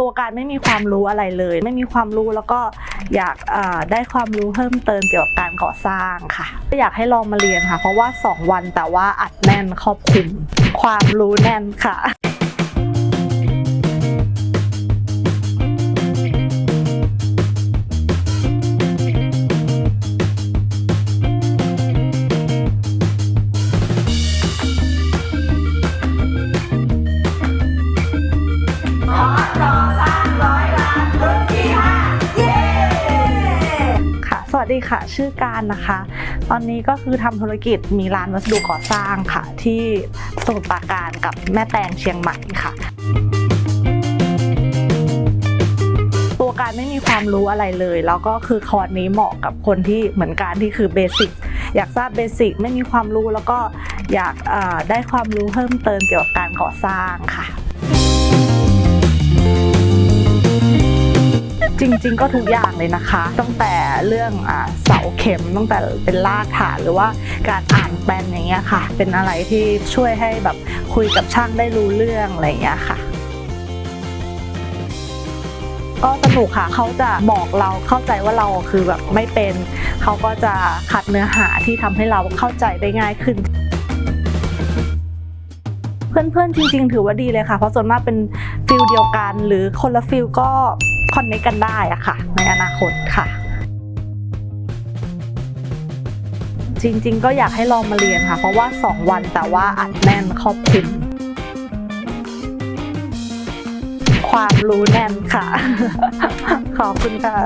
ตัวการไม่มีความรู้อะไรเลย ไม่มีความรู้แล้วก็อยากได้ความรู้เพิ่มเติมเกี่ยวกับการก่อสร้างค่ะอยากให้ลองมาเรียนค่ะ เพราะว่า 2 วันแต่ว่าอัดแน่นครอบคลุมความรู้แน่นค่ะ วัสดีค่ะ ชื่อการนะคะ ตอนนี้ก็คือทำธุรกิจมีร้านวัสดุก่อสร้างค่ะ ที่สมุทรปราการกับแม่แตงเชียงใหม่ค่ะ ตัวการไม่มีความรู้อะไรเลย แล้วก็คือคอร์สนี้เหมาะกับคนที่เหมือนการที่คือเบสิกอยากทราบเบสิกไม่มีความรู้แล้วก็อยากได้ความรู้เพิ่มเติมเกี่ยวกับการก่อสร้างค่ะ ริง ๆ ก็ทุกอย่างเลยนะคะ ตั้งแต่เรื่องอาเสาเข็มตั้งแต่เป็นรากฐานหรือว่าการอ่านแปลนอย่างเงี้ยค่ะ เป็นอะไรที่ช่วยให้แบบคุยกับช่างได้รู้เรื่องอะไรอย่างเงี้ยค่ะก็สนุกค่ะเขาจะบอกเราเข้าใจว่าเราคือแบบไม่เป็น เขาก็จะคัดเนื้อหาที่ทำให้เราเข้าใจได้ง่ายขึ้น เพื่อนๆจริง ๆ ถือว่าดีเลยค่ะ เพราะส่วนมากเป็นฟิลเดียวกัน หรือคนละฟิลก็ คอนเนคกันได้อะค่ะ ในอนาคตค่ะ จริงๆ ก็อยากให้ลองมาเรียนค่ะ เพราะว่า 2 วันแต่ว่าอัดแน่นครอบคลุมความรู้แน่นค่ะ ขอบคุณค่ะ